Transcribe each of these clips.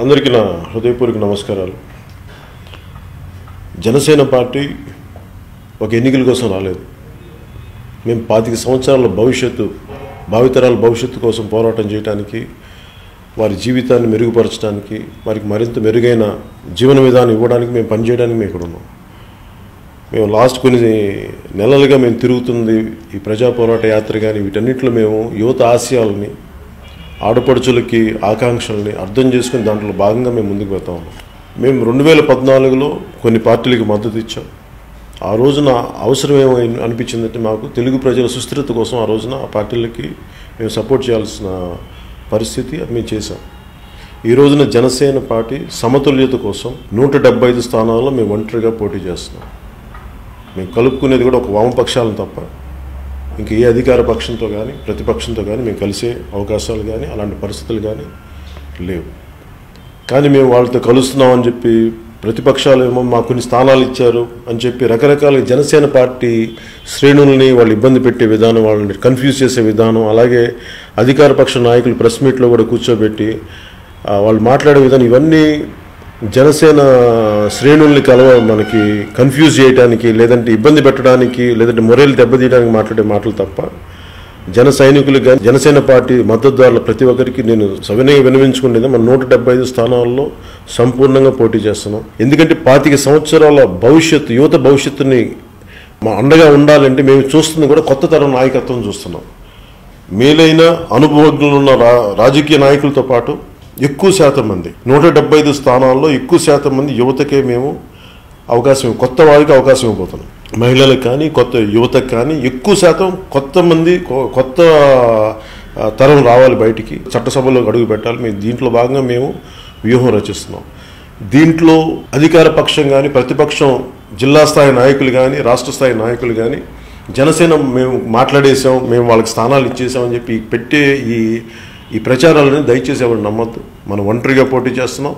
అందరికీ నా హృదయపూర్వక నమస్కారాలు. జనసేన పార్టీ ఒక ఎన్నికల కోసం రాలేదు. మేము పాతిక సంవత్సరాల భవిష్యత్తు భావితరాల భవిష్యత్తు కోసం పోరాటం చేయడానికి వారి జీవితాన్ని మెరుగుపరచడానికి వారికి మరింత మెరుగైన జీవన విధానం ఇవ్వడానికి మేము పనిచేయడానికి మేము ఇక్కడ ఉన్నాం. మేము లాస్ట్ కొన్ని నెలలుగా మేము తిరుగుతుంది ఈ ప్రజా పోరాట యాత్ర కానీ వీటన్నిటిలో మేము యువత ఆశయాలని ఆడపడుచులకి ఆకాంక్షల్ని అర్థం చేసుకుని దాంట్లో భాగంగా మేము ముందుకు వెళ్తా ఉన్నాం. మేము రెండు వేల పద్నాలుగులో కొన్ని పార్టీలకు మద్దతు ఇచ్చాం. ఆ రోజున అవసరం ఏమో అనిపించిందంటే మాకు తెలుగు ప్రజల సుస్థిరత కోసం ఆ రోజున ఆ పార్టీలకి మేము సపోర్ట్ చేయాల్సిన పరిస్థితి మేము చేశాం. ఈ రోజున జనసేన పార్టీ సమతుల్యత కోసం నూట డెబ్బై ఐదు స్థానాల్లో మేము ఒంటరిగా పోటీ చేస్తున్నాం. మేము కలుపుకునేది కూడా ఒక వామపక్షాలను తప్ప ఇంక ఏ అధికార పక్షంతో కానీ ప్రతిపక్షంతో కానీ మేము కలిసే అవకాశాలు కానీ అలాంటి పరిస్థితులు కానీ లేవు. కానీ మేము వాళ్ళతో కలుస్తున్నామని చెప్పి ప్రతిపక్షాలు ఏమో మాకు కొన్ని స్థానాలు ఇచ్చారు అని చెప్పి రకరకాల జనసేన పార్టీ శ్రేణుల్ని వాళ్ళు ఇబ్బంది పెట్టే విధానం వాళ్ళని కన్ఫ్యూజ్ చేసే విధానం అలాగే అధికార పక్ష నాయకులు ప్రెస్ మీట్లో కూడా కూర్చోబెట్టి వాళ్ళు మాట్లాడే విధానం ఇవన్నీ జనసేన శ్రేణుల్ని కలవ మనకి కన్ఫ్యూజ్ చేయడానికి లేదంటే ఇబ్బంది పెట్టడానికి లేదంటే మొరేలు దెబ్బతీయడానికి మాట్లాడే మాటలు తప్ప జన సైనికులు కానీ జనసేన పార్టీ మద్దతుదారుల ప్రతి ఒక్కరికి నేను సవినయంగా వినవించుకునేది మన నూట డెబ్బై ఐదు స్థానాల్లో సంపూర్ణంగా పోటీ చేస్తున్నాం. ఎందుకంటే పాతిక సంవత్సరాల భవిష్యత్తు యువత భవిష్యత్తుని మా అండగా ఉండాలంటే మేము చూస్తుంది కూడా కొత్త తరం నాయకత్వం చూస్తున్నాం. మేలైన అనుభవజ్ఞులు ఉన్న రా రాజకీయ నాయకులతో పాటు ఎక్కువ శాతం మంది నూట డెబ్బై ఐదు స్థానాల్లో ఎక్కువ శాతం మంది యువతకే మేము అవకాశం కొత్త వారికి అవకాశం ఇవ్వబోతున్నాం. మహిళలకు కానీ కొత్త యువతకు కానీ ఎక్కువ శాతం కొత్త మంది కొ- కొత్త తరం రావాలి బయటికి. చట్టసభలో అడుగు పెట్టాలి. మేము దీంట్లో భాగంగా మేము వ్యూహం రచిస్తున్నాం. దీంట్లో అధికార పక్షం కానీ ప్రతిపక్షం జిల్లా స్థాయి నాయకులు కానీ రాష్ట్ర స్థాయి నాయకులు కానీ జనసేన మేము మాట్లాడేసాం మేము వాళ్ళకి స్థానాలు ఇచ్చేసామని చెప్పి పెట్టే ఈ ఈ ప్రచారాలను దయచేసి ఎవరు నమ్మద్దు. మనం ఒంటరిగా పోటీ చేస్తున్నాం.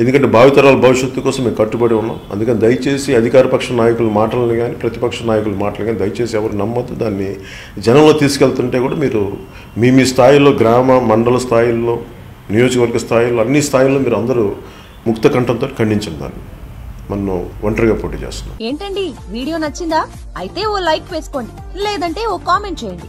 ఎందుకంటే భావితరాల భవిష్యత్తు కోసం మేము కట్టుబడి ఉన్నాం. అందుకని దయచేసి అధికారపక్ష నాయకుల మాటలను కానీ ప్రతిపక్ష నాయకుల మాటలు కానీ దయచేసి ఎవరు నమ్మద్దు. దాన్ని జనంలో తీసుకెళ్తుంటే కూడా మీరు మీ మీ స్థాయిలో గ్రామ మండల స్థాయిల్లో నియోజకవర్గ స్థాయిలో అన్ని స్థాయిల్లో మీరు అందరూ ముక్త కంఠంతో ఖండించండి దాన్ని. మనం ఒంటరిగా పోటీ చేస్తున్నాం. ఏంటండి? వీడియో నచ్చిందా? అయితే ఓ లైక్ వేసుకోండి. లేదంటే ఓ కామెంట్ చేయండి.